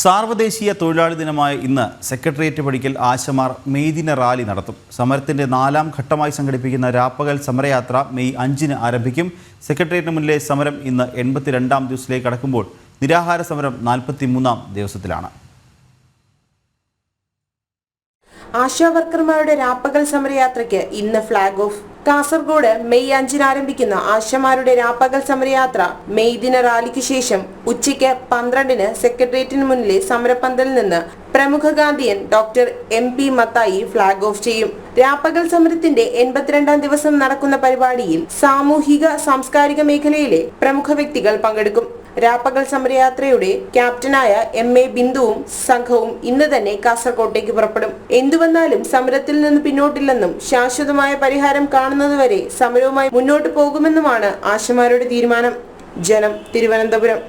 സാർവദേശീയ തൊഴിലാളി ദിനമായ ഇന്ന് സെക്രട്ടേറിയറ്റ് പടിക്കൽ ആശമാർ മെയ്ദിന റാലി നടത്തും. സമരത്തിന്റെ നാലാം ഘട്ടമായി സംഘടിപ്പിക്കുന്ന രാപ്പകൽ സമരയാത്ര മെയ് അഞ്ചിന് ആരംഭിക്കും. സെക്രട്ടേറിയറ്റിന് മുന്നിലെ സമരം ഇന്ന് എൺപത്തിരണ്ടാം ദിവസത്തിലേക്ക് കടക്കുമ്പോൾ നിരാഹാര സമരം നാൽപ്പത്തിമൂന്നാം ദിവസത്തിലാണ്. ആശാ വർക്കർമാരുടെ രാപ്പകൽ സമരയാത്രയ്ക്ക് ഇന്ന് ഫ്ളാഗ് ഓഫ് കാസർഗോഡ് മെയ് അഞ്ചിന് ആരംഭിക്കുന്ന ആശമാരുടെ രാപ്പകൽ സമരയാത്ര മെയ് ദിന റാലിക്ക് ശേഷം ഉച്ചയ്ക്ക് പന്ത്രണ്ടിന് സെക്രട്ടേറിയറ്റിന് മുന്നിലെ സമരപന്തലിൽ നിന്ന് പ്രമുഖ Gandhian doctor M P Mathai flag off ചെയ്യും. രാപ്പകൽ സമരത്തിന്റെ എൺപത്തിരണ്ടാം ദിവസം നടക്കുന്ന പരിപാടിയിൽ സാമൂഹിക സാംസ്കാരിക മേഖലയിലെ പ്രമുഖ വ്യക്തികൾ പങ്കെടുക്കും. രാപ്പകൽ സമരയാത്രയുടെ ക്യാപ്റ്റനായ എം. എ. ബിന്ദുവും സംഘവും ഇന്ന് തന്നെ കാസർകോട്ടേക്ക് പുറപ്പെടും. എന്തുവന്നാലും സമരത്തിൽ നിന്ന് പിന്നോട്ടില്ലെന്നും ശാശ്വതമായ പരിഹാരം കാണുന്നതുവരെ സമരവുമായി മുന്നോട്ട് പോകുമെന്നുമാണ് ആശമാരുടെ തീരുമാനം. ജനം തിരുവനന്തപുരം.